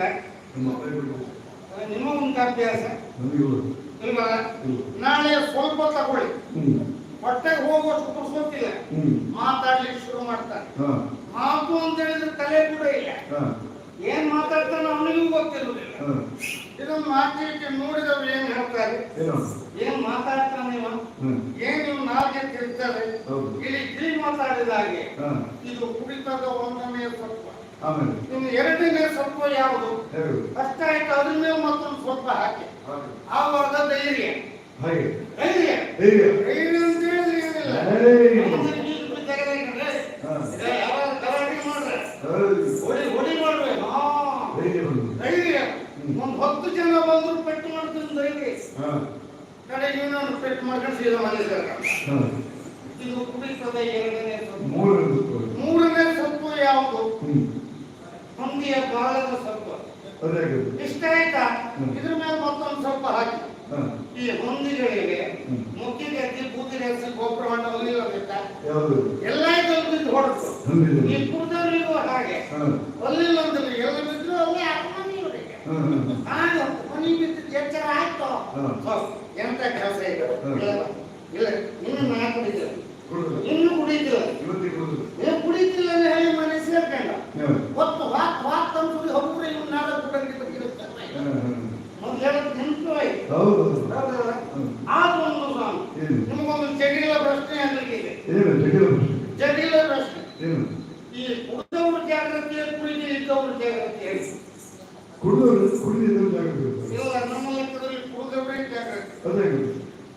ಉಂಟಾ ನಮ್ಮ ಒಂದು ಅಭ್ಯಾಸ. ಇಲ್ವಾ. ನಾಳೆ ಸ್ವಲ್ಪ ತಗೊಳ್ಳಿ. ಹೊಟ್ಟೆಗೆ ಹೋಗುವಷ್ಟು ಹ್ಮ್. ಮಾತಾಡ್ಲಿಕ್ಕೆ ಶುರು ಮಾಡ್ತಾನೆ. ಮಾತು ಅಂತ ಹೇಳಿದ್ರೆ ತಲೆ ಕೂಡ ಇಲ್ಲ. ಏನ್ ಮಾತಾಡ್ತಾನೆ ಅವನಿಗೂ ಗೊತ್ತಿರುವುದಿಲ್ಲ. ಇದನ್ನು ಮಾತಿಗೆ ನೋಡಿದವ್ರು ಏನ್ ಹೇಳ್ತಾರೆ ಏನು? ಮಾತಾಡ್ತಾನೆ ಇವ. ಏನ್ ಇವ್ ನಾಲ್ಗೆ ತಿಳ್ತಾರೆ. ಇಲ್ಲಿ ಗಿಳಿ ಮಾತಾಡಿದ ಹಾಗೆ ಇದು ಕುಡಿತದ ಒಂದನೇ ಸತ್ವ ಆಮೇಲೆ. ಎರಡನೇ ಸ್ವಲ್ಪ ಯಾವುದು. ಕಷ್ಟ ಆಯ್ತು ಅದ್ರ ಮೇಲೆ ಮತ್ತೊಂದು ಸ್ವಲ್ಪ ಹಾಕಿ. ಆವಾಗ ಧೈರ್ಯ. ಧೈರ್ಯ ಧೈರ್ಯ. ಧೈರ್ಯ ಅಂತ ಹೇಳಿದ್ರೆ? ಯಾವಾಗ ಗಲಾಟೆ ಮಾಡ್ರೆ. ಹೊಡಿ ಹೊಡಿ ಧೈರ್ಯ ಒಂದ್ ಹತ್ತು ಜನ ಬಂದ್ರು ಪೆಟ್ಟು ಮಾಡ್ತೀನಿ ಧೈರ್ಯ. ಹಾ. ಕಡೆಗೆ ಇನ್ನೊಂದು ಪೆಟ್ಟು ಮಾಡ್ಕೊಂಡು ಸೀದಾ. ಇದು ಕುಡಿತದೆ ಎರಡನೇ ಮೂರನೇ ಸೊಪ್ಪು ಯಾವುದು? ಹ್ಮ್. ಕಾಳನ್ನು ಸ್ವಲ್ಪ. ಇಷ್ಟೇ ಆಯ್ತಾ? ಇದ್ರ ಮೇಲೆ ಮತ್ತೊಂದು ಸ್ವಲ್ಪ ಹಾಕಿ. ಈ ಹೊಂದಿಗಳಿಗೆ ಮುಖ್ಯಕ್ಕೆ ಹಚ್ಚಿ ಬೂದಿಗೆ ಹಚ್ಚಿ ಗೊಬ್ಬರ ಹೊಲಿಲ್ಲ ಯಾವುದು? ಎಲ್ಲ ಇದ್ರಲ್ಲಿ ಬಿದ್ದು ಹೊಡೆದು ಈ ಕುಡಿದವರಿಗೂ ಹಾಗೆ. ಹೊಲಿಲ್ಲ ಅಂದ್ರೆ ಎಲ್ಲಿ ಬಿದ್ರು ಅಲ್ಲೇ. ಆಗ ಮನೆ ಬಿದ್ದು ಎಚ್ಚರ ಆಯ್ತು. ಎಂತ ಕೆಲಸ ಇದು? ಇಲ್ಲ ಇನ್ನು ನಾ ಕುಡಿದಿಲ್ಲ. ಇನ್ನು ಕುಡಿದಿಲ್ಲ ನೀವು ಕುಡಿತಿಲ್ಲ ಹೇಳಿ ಮನೆ ಸೇರ್ಕೊಂಡ ಹಾ. ಒತ್ತು ವಾತ್ ವಾತ್ ಅಂತ ಹೋಗ್ರೆ ಇವ್ನು ನಾಳೆ ಕುಡಂಗಿ ಹಾ, ಹಾ. ಮೊದ್ಲು ಹೇಳೋದು ನೆನ್ಪು ಆಯ್ತು ಹೌದು. ಆ. ಆದ್ರೂ ಒಂದು ಸ್ವಾಮಿ? ನಿಮಗೊಂದು ಜಟಿಲ ಪ್ರಶ್ನೆ ಇದೆ ಏನು? ಜಟಿಲ ಪ್ರಶ್ನೆ. ಜಟಿಲ ಪ್ರಶ್ನೆ ಏನು? ಈ ಕುಡಿದವರು ಜಾಗೃತಿ ಕುಡಿದು ಇದ್ದವ್ರ ಜಾಗೃತಿ ಕುಡಿದವರು ಕುಡಿದಿದ್ದವರು. ಇಲ್ಲ ನಮ್ಮ ಲೆಕ್ಕದಲ್ಲಿ ಕುಡಿದವರೇ ಜಾಗೃತಿ ಅದೇ ಹಾಗೆ.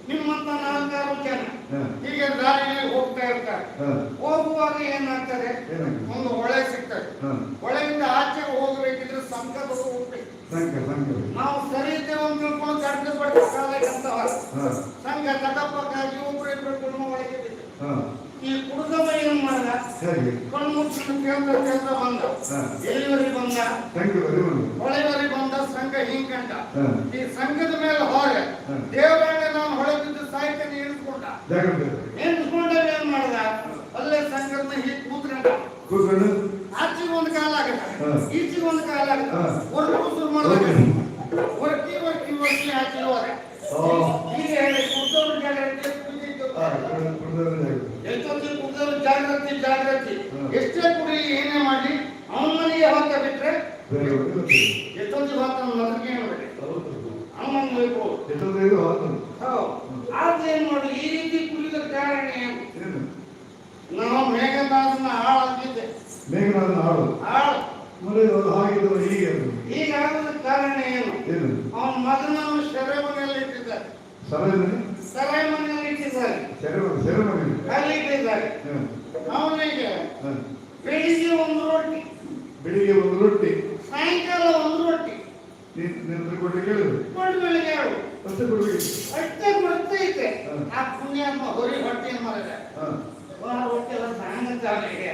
ನಿಮ್ಮಂತ ನಾಲ್ಕಾರು ಜನ. ಹೀಗೆ ದಾರಿಯಲ್ಲಿ ಹೋಗ್ತಾ ಇರ್ತಾರೆ. ಹೋಗುವಾಗ ಏನಾಗ್ತದೆ? ಒಂದು ಹೊಳೆ ಸಿಗ್ತದೆ. ಹೊಳೆಯಿಂದ ಆಚೆ ಹೋಗ್ಬೇಕಿದ್ರೆ ಸಂಕಲ್ಪ ಹೋಗ್ಬೇಕು ನಾವು ಸಂಘ ತಟಪಕ್ಕಾಗಿ ಒಬ್ರು ಇಬ್ರು ಕುಟುಂಬ ಒಳಗೆ ಬಿದ್ದು. ಈ ಕುಡಿದವ ಏನ್ ಮಾಡ್ದ? ಕಣ್ಣು ಮುಚ್ಚಿನ ಕೇಂದ್ರ ಕೇಂದ್ರ ಬಂದ. ಹಾ. ಬಂದ. ಬಂದ ಸಂಘ ಈ ಸಂಘದ ಮೇಲೆ ಹೊರೆ. ಹಾ. ದೇವರನ್ನ ನಾನು ಹೊಳೆ ಬಿದ್ದು ಇಳಿಸ್ಕೊಂಡ. ಇಳಿಸ್ಕೊಂಡ ಏನ್ ಮಾಡ್ದ? ಅಲ್ಲೇ ಸಂಘದ ಹೀಗೆ ಕೂತ್ಕೊಂಡ. ಆಚೆಗೆ ಒಂದು ಕಾಲ ಆಗತ್ತ. ಈಚೆಗೆ ಒಂದು ಕಾಲ ಆಗತ್ತ. ಹೊರಟು ಶುರು ಹೊರಟಿ ಹೊರಟಿ ಆಚೆ ಹೀಗೆ ಹೇಳಿ ಕುಡ್ದವ್ರು ಜಾಗೃತಿ ಜಾಗೃತಿ ಹಾ. ಎಷ್ಟೇ ಕುಡಿ ಏನೇ ಮಾಡಿ ಅವನ ಮನೆಗೆ ಹೊತ್ತ ಬಿಟ್ರೆ? ಏನು ಬಿಡಿ ಹೌದು. ಅವನ ಬೇಕು ಎಷ್ಟೊಂದು. ಆದ್ರೆ ಏನ್ ಮಾಡಿ ಈ ರೀತಿ ಕುಡಿದ ಕಾರಣ ಏನು? ನಾವು ಮೇಘದಾಸನ ಹಾಳಾಗಿದ್ದೆ ಮೇಘನಾಥನ ಹಾಳು. ಮತ್ತೆ ಅದು ಹಾಗಿದ್ದವ ಹೀಗೆ. ಹೀಗಾಗದ ಕಾರಣ ಏನು? ಅವನ ಮಗನನ್ನು ಸೆರೆ ಸಲಹೆ ಸೆರೆ ಮನೆಯಲ್ಲಿ ಇಟ್ಟಿದ್ದಾರೆ. ಸೆರೆ ಮನೆ ಅಲ್ಲಿ ಇಟ್ಟಿದ್ದಾರೆ. ಅವನಿಗೆ ಬೆಳಿಗ್ಗೆ ಒಂದು ರೊಟ್ಟಿ. ಬೆಳಿಗ್ಗೆ ಒಂದು ರೊಟ್ಟಿ? ಸಾಯಂಕಾಲ ಒಂದು ರೊಟ್ಟಿ. ನೀನ್ ನಿನ್ನ ಕೊಟ್ಟು ಕೇಳಿದ್ರು ಕೊಟ್ಟು ಬೆಳಿಗ್ಗೆ ಎರಡು ಅಷ್ಟೇ ಕೊಡ್ಬೇಕು ಅಷ್ಟೇ ಬರ್ತೈತೆ ಹಾ. ಆ ಪುಣ್ಯಾತ್ಮ ಹೊರಿ ಹೊಟ್ಟೆ ಮರದ ಹೊಟ್ಟೆ ಎಲ್ಲ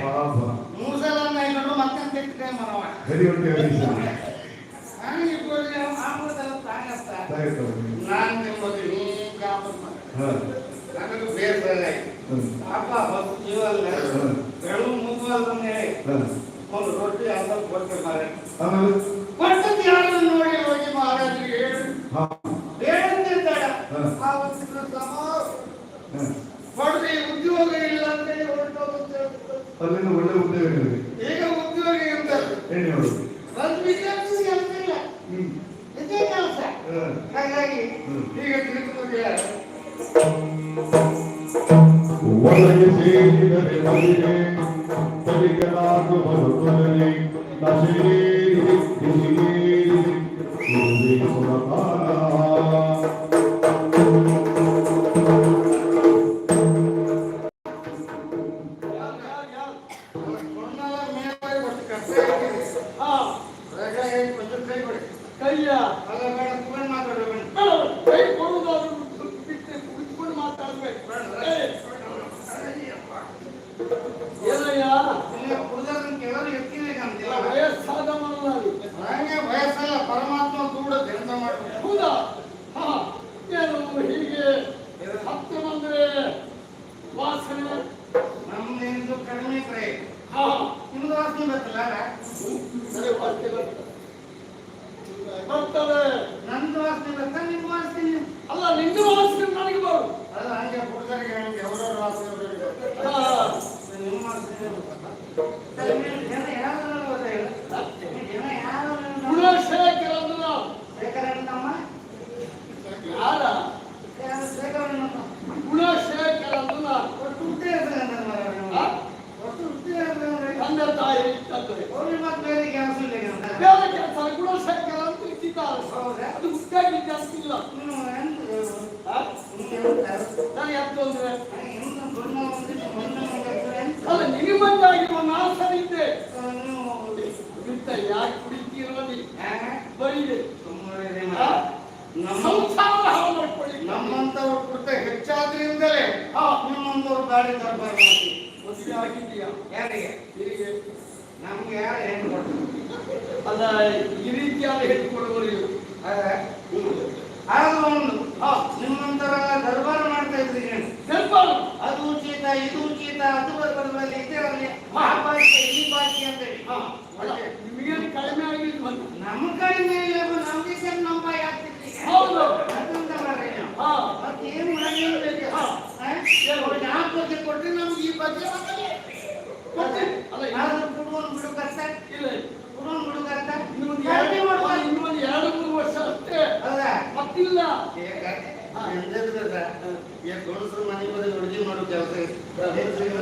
ಪಾಪ ಮೂಸಲ ನೈಗಳು ಮತ್ತೆ ತಿಟ್ಟಿದೆ ಮರವ ಹರಿ ಹೊಟ್ಟೆ ಇಬ್ಬರು. ನಾನು ನಿಮ್ಮದು ನೀ ಜಾಬ್ ಮಾಡ ಹಾ ನನಗೆ ಬೇಸರ. ಪಾಪ ಬಸ್ ಜೀವಲ್ಲ. ಹ್ಮ್. ಬೆಳು ಮುಗುವಲ್ಲ ಹೇಳಿ ಹಾ. ಒಂದು ರೊಟ್ಟಿ ಅಲ್ಲ ಕೊಟ್ಟೆ ಮಾರೆ. ಆಮೇಲೆ? ಕೊಟ್ಟದ್ದು ಯಾರು ನೋಡಿ ಹೋಗಿ ಮಹಾರಾಜರಿಗೆ ಹೇಳಿ ಸಮ ಹಾ. ಉದ್ಯೋಗ ಇಲ್ಲ ಅಂತ ಹೇಳಿ ಹೊರಟೋಗುತ್ತೆ ಅಲ್ಲಿಂದ ಒಳ್ಳೆ ಉದ್ಯೋಗ. ಈಗ ಉದ್ಯೋಗ ಹೇಳಿ ಹೊಡೆದು ಒಂದು ವಿದ್ಯಾರ್ಥಿ ಕೆಲಸ ಇಲ್ಲ ಇದೇ ಕೆಲಸ. ಹಾಗಾಗಿ ಈಗ ಒಳಗೆ ಸೇರಿದರೆ ಮಲ್ಲಿಗೆ ಬಲಿಗನಾದು ವಯಸ್ಸಾದವನಲ್ಲ ನೀನು. ವಯಸ್ಸಲ್ಲ ಪರಮಾತ್ಮ ಕೂಡ ಧ್ಯಾನ ಮಾಡಬೇಕು ಹೌದಾ? ಹಾ ಏನು ಹೀಗೆ ಹತ್ತು ಬಂದ್ರೆ ವಾಸನೆ ನಮ್ದು ಕಡಿಮೆ ಹಾ. ನಿಮ್ದು ವಾಸನೆ ಬರ್ತಲ್ಲ ಸರಿ ವಾಸನೆ ಬರ್ತದೆ. ಬರ್ತದೆ. ನಂದು ವಾಸನೆ ಬರ್ತಾ ವಾಸನೆ ಅಲ್ಲ ನಿನ್ನ ವಾಸನೆ ನನಗೆ ಬರು. ಅಲ್ಲ ಹಂಗೆ ಹುಡುಗರಿಗೆ ಹಂಗೆ ಅವರವ್ರ ವಾಸನೆ. ನಿಮ್ಮ ವಾಸನೆ ಗೊತ್ತಲ್ಲ? ಸರಿ, ನೀವು ಜನ ಯಾರು ಗೊತ್ತಾಗಿಲ್ಲ ಜನ ಯಾರು ಗುಣಶೇಖರ ಅಂದ್ರೆ ನಾವು. ಬೇಕಾರಣ್ಣಮ್ಮ ಯಾರ ಯಾರು ಬೇಕಾರಣ್ಣಮ್ಮ ಗುಣಶೇಖರ ಅಂದ್ರೆ ನಾವು. ಒಟ್ಟು ಹುಟ್ಟೇ ಇರ್ತದೆ ನನ್ನ ಮಗ ನೀವು. ಹಾ? ಒಟ್ಟು ಹುಟ್ಟೇ ಇರ್ತದೆ ತಂದೆ ತಾಯಿ ಇರ್ತದೆ ಅವ್ರಿಗೆ ಮತ್ತೆ ಬೇರೆ ಕೆಲಸ ಇಲ್ಲ ಈಗ. ಬೇರೆ ಕೆಲಸ ಗುಣಶೇಖರ ಅಂತ ಇಟ್ಟಿದ್ದಾರೆ ಹೌದಾ? ಅದು ಮುಖ್ಯವಾಗಿ ಜಾಸ್ತಿ ಇಲ್ಲ ನೀವು ಎಂತ ಹಾ? ನೀವು ಎಂತ? ನಾನು ಎತ್ತು ಅಂದ್ರೆ ಎಂತ ಬಣ್ಣ ಒಂದು ಬಣ್ಣ ಒಂದು ಎಂತ? ಅಲ್ಲ ನಿಮಗೆ ಬಂದಾಗಿರುವ ಕೃತ ಹೆಚ್ಚಾದ್ರಿಂದಲೇ ಹಾ. ಗಾಡಿ ದರ್ಬಾರ್ ಮಾಡ್ತೀವಿ ಮದುವೆ ಆಗಿದೆಯಾ ಯಾರಿಗೆ? ಹೀಗೆ ನಮ್ಗೆ ಯಾರು ಹೆಣ್ಣು ಕೊಡ್ತಾರೆ? ಅಲ್ಲ ಈ ರೀತಿಯಾದ ಹೇಳಿಕೊಳ್ಳುವರು ಇವರು. ಆಗ ಒಂದು. ಹಾ. ನಿಮ್ಮಂತರ ದರ್ಬಾರ್ ಮಾಡ್ತಾ ಇದ್ರಿ ನೀವು ಅದು ಉಚಿತ ಇದು ಉಚಿತ ಅದು ಬರ್ಬಾರ್ದಲ್ಲಿ ಇದರಲ್ಲಿ ಆ ಬಾಕಿ ಈ ಭಾಷೆ ಅಂತ ಹೇಳಿ ಹಾ ನಿಮಗೆ ಕಡಿಮೆ ಆಗಿಲ್ಲ ನಮ್ಮ ಕಡಿಮೆ ಇಲ್ಲ ನಮ್ಗೆ ಸರಿ ನಮ್ಮ ಬಾಯಿ ಆಗ್ತಿರ್ಲಿ ಹೌದು ಅದರಿಂದ ಮಾಡ್ರಿ ನೀವು ಹಾ ಏನ್ ಮಾಡಿ ಹಾ. ನಾಲ್ಕು ಕೊಟ್ಟರೆ ನಮ್ಗೆ ಈ ಬಿಡು ಕಷ್ಟ ಇಲ್ಲ ಬಿಡುವನ್ ಬಿಡು ಕಷ್ಟ ಇನ್ನೊಂದು ಎರಡು. ಇನ್ನೊಂದು ಎರಡು ಮೂರು ವರ್ಷ ಅಷ್ಟೇ ಹೌದಾ. ಮತ್ತಿಲ್ಲ ಮನೆ ಬದಿ ಅಡುಗೆ ಮಾಡೋ ಕೆಲಸ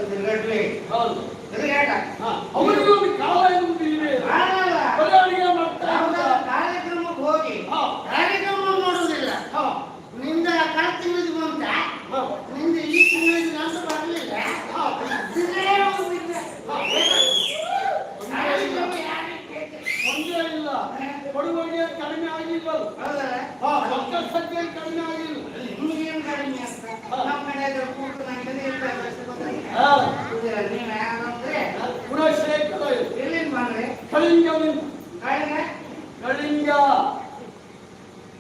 ತಿರುಗಾಡ್ಲಿ. ಹೌದು. ತಿರುಗಾಟ ಹಾ ಅವರಿಗೆ ಒಂದು ಕಾಲ ಎನ್ನುವುದು ಇದೆ ಆಗಲ್ಲ. ಬರೀ ಅಡಿಗೆ ಮಾಡ್ತಾ ಯಾವ್ದಾರ ಇರ್ತಾರೆ. ಕಾರ್ಯಕ್ರಮಕ್ಕೆ ಹೋಗಿ ಹಾ ಕಾರ್ಯಕ್ರಮ ನೋಡುದಿಲ್ಲ ಹಾ ನಿಂದ ಕಳೆದ ತಿಂಗಳಿಗೆ ಬಂತ ಹಾ ನಿಂದ ಈ ತಿಂಗಳಿಗೆ ನಾನು ಬರಲಿಲ್ಲ ಹಾ ತಿಂಗಳೇ ಹೋಗ್ಬಿಟ್ಟ. ಕಾರ್ಯಕ್ರಮ ಯಾರಿಗೆ ಬೇಕು? ಕೊಡುವಗೆ ಕಡಿಮೆ? ಹಾ ಮಕ್ಕಳ ಸಂಖ್ಯೆ ಕಡಿಮೆ ಆಗಿಲ್ಲ. ನಿಮ್ಗೇನು ಕಡಿಮೆ ಅಂತ? ನಮ್ಮ ಮನೆಯಾಗ ಕೂತು ನಂಗೆ? ನೀವ್ ಯಾರಂದ್ರೆ ಗುಣಶೇಖರ ಎಲ್ಲಿಂದ ಬಂದ್ರಿ? ಕಳಿಂಗವಿಂದ ಕಾಳಿಂಗ? ಕಳಿಂಗ.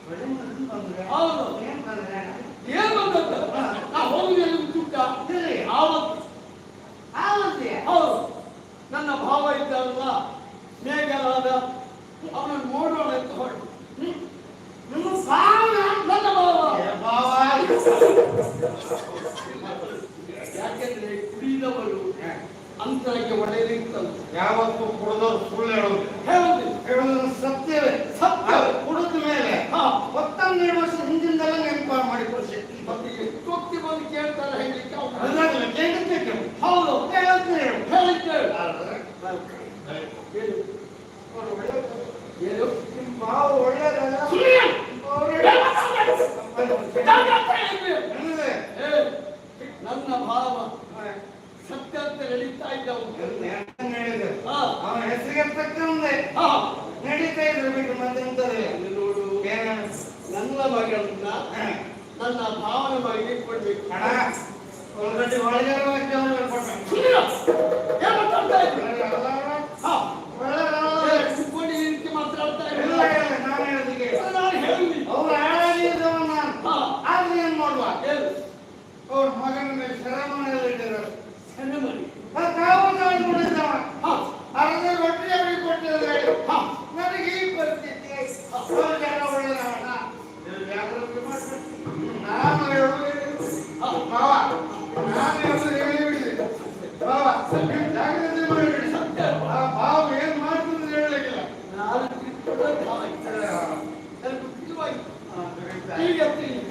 ಕಳಿಂಗದಿಂದ ಬಂದ್ರೆ? ಹೌದು. ಏನ್ ಬಂದ್ರೆ? ಏನ್ ಬಂದದ್ದು? ನಾ ಹೋಗುದು ದುಡ್ಡ ಆವತ್ತು. ಆವಂತಿ ಹೌದು. ನನ್ನ ಭಾವ ಇದ್ದಾರಲ್ಲ ಮೇಘರಾದ ಅವನನ್ನು ನೋಡೋಣ ಅಂತ ಹೊರಟು. ನಿಮ್ಮ ಭಾವನ ನನ್ನ ಭಾವ. ಯಾಕೆಂದ್ರೆ ಕುಡಿದವರು ಅಂತರಕ್ಕೆ ಒಡೆಯಲಿರ್ತಲ್ಲ ಯಾವತ್ತೂ ಕುಡಿದವ್ರು ಸುಳ್ಳು ಹೇಳೋದು ಹೇಳುದು ಹೇಳೋದು ಸತ್ಯವೇ. ಸತ್ಯ. ಕುಡಿದ ಮೇಲೆ ಹತ್ತನ್ನೆರಡು ವರ್ಷ ಹಿಂದಿಂದೆಲ್ಲ ನೆನಪು ಮಾಡಿ ಕೊಡ್ಸಿ ಮತ್ತೆ ಎಷ್ಟೊತ್ತಿ ಬಂದು ಕೇಳ್ತಾರೆ ಹೇಳಲಿಕ್ಕೆ ಅವ್ರು ಅದಾಗಲ್ಲ ಹೌದು. ಹೇಳಿದ್ದೇವೆ. ಅವ್ರು ಏ, ನನ್ನ ಭಾವ ಸತ್ಯ ಅಂತ ನಡೀತಾ ಇದ್ದವು ಹೆಂಗ್ ಹೇಳಿದ್ರು? ಹಾ ಅವನ ಹೆಸರಿಗೆ ತಕ್ಕಂತೆ ಹಾ ನಡೀತಾ ಇದ್ರು ಬಿಟ್ಟು ಮತ್ತೆ ಎಂತದಿಲ್ಲ. ಇಲ್ಲಿ ನೋಡು ಏನು? ನನ್ನ ಮಗಳನ್ನ ಹಾ. ನನ್ನ ಭಾವನ ಮಗಳಿಗೆ ಕೊಡ್ಬೇಕು ಅಣ್ಣ, ಒಳಗಡೆ ಒಳಗೆ ಹೋಗಿ ಅವ್ರಿಗೆ ಕೊಟ್ಟ. ಸುಳ್ಳು. ಏನ್ ಮಾತಾಡ್ತಾ ಇದ್ರು? ಒಳಗೆ ಅಲ್ಲ, ಹಾ. ಒಳಗೆ ಏ, ಅಲ್ಲ. ಕುತ್ಕೊಂಡು ಈ ರೀತಿ ಮಾತಾಡ್ತಾ ಇಲ್ಲ, ಇಲ್ಲ ಇಲ್ಲ, ನಾನು ಹೇಳೋದಿಗೆ. ನಾನು ಹೇಳಿ ಅವ್ರು ಹಾಳಾಗಿದ್ದವ ನಾನು. ಹಾ ಆದ್ರೆ ಏನ್ ಮಾಡುವ? ಏನು ಅವ್ರ ಮಗನ ಮೇಲೆ ಸೆರೆಮನೆಯಲ್ಲಿ ಇಟ್ಟಿದ್ದಾರೆ. ಸಣ್ಣ ಮನೆ ಅದು ಕಾವು ಕಾವು ನೋಡಿದ್ದವ. ಹಾ ಅರ್ಧ ರೊಟ್ಟಿ ಅವ್ರಿಗೆ ಕೊಟ್ಟಿದ್ದಾರೆ. ಹಾ ನನಗೆ ಈ ಪರಿಸ್ಥಿತಿ. ಅವ್ರಿಗೆಲ್ಲ ಒಳ್ಳೆಯದವನ. ನೀವು ಜಾಗೃತಿ ಮಾಡ್ಬೇಕು. ನಾನು ಹೇಳುವುದು ಹಾ ಮಾವ, ನಾನು ಹೇಳುವುದು ಹೇಳಿಬಿಡಿ. ಮಾವ, ನೀವು ಜಾಗೃತಿ ಮಾಡಿಬಿಡಿ. ಆ ಭಾವ ಏನ್ ಮಾಡ್ತದೆ ಹೇಳಲಿಕ್ಕಿಲ್ಲ. ನಾನು ತಿಳ್ಕೊಂಡ ಭಾವ ಇತ್ತು. ನನಗೆ ಗೊತ್ತಿಲ್ವಾಯ್ತು. ಈಗ ತಿಳಿ. ಈ